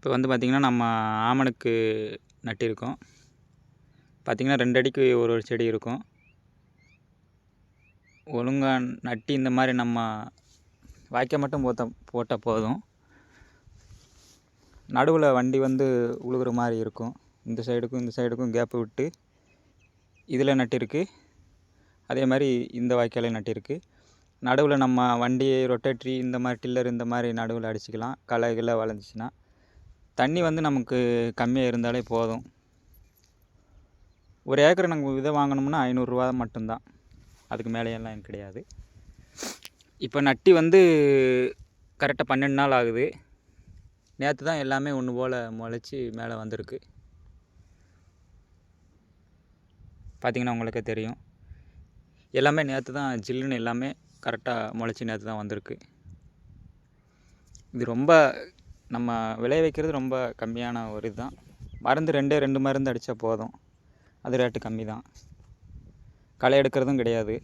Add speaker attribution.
Speaker 1: இப்போ வந்து பார்த்திங்கன்னா நம்ம ஆமணக்கு நட்டிருக்கோம் பார்த்திங்கன்னா ரெண்டு அடிக்கு ஒரு ஒரு செடி இருக்கும். ஒழுங்காக நட்டி இந்த மாதிரி நம்ம வாய்க்கால் மட்டும் போத்த போட்டால் போதும். நடுவில் வண்டி வந்து உழுகுற மாதிரி இருக்கும். இந்த சைடுக்கும் இந்த சைடுக்கும் கேப்பு விட்டு இதில் நட்டிருக்கு அதே மாதிரி இந்த வாய்க்காலையும் நட்டிருக்கு நடுவில் நம்ம வண்டி ரொட்டேட்ரி இந்த மாதிரி டில்லர் இந்த மாதிரி நடுவில் அடிச்சுக்கலாம். களை கிளை வளைஞ்சிச்சின்னா தண்ணி வந்து நமக்கு கம்மியாக இருந்தாலே போதும். ஒரு ஏக்கர் நாங்கள் விதை வாங்கினோம்னா ஐநூறுரூவா மட்டும்தான். அதுக்கு மேலேயெல்லாம் எனக்கு கிடையாது. இப்போ நட்டி வந்து கரெக்டாக பன்னெண்டு நாள் ஆகுது. நேற்று தான் எல்லாமே ஒன்று போல் முளைச்சி மேலே வந்திருக்கு. பார்த்திங்கன்னா உங்களுக்கே தெரியும். எல்லாமே நேற்று தான் ஜில்லுன்னு எல்லாமே கரெக்டாக முளைச்சி நேற்று தான் வந்திருக்கு. இது ரொம்ப நம்ம விளைய வைக்கிறது ரொம்ப கம்மியான ஒரு இதுதான். மருந்து ரெண்டே ரெண்டு மருந்து அடித்தா போதும். அது ரேட்டு கம்மி தான் களை எடுக்கிறதும் கிடையாது.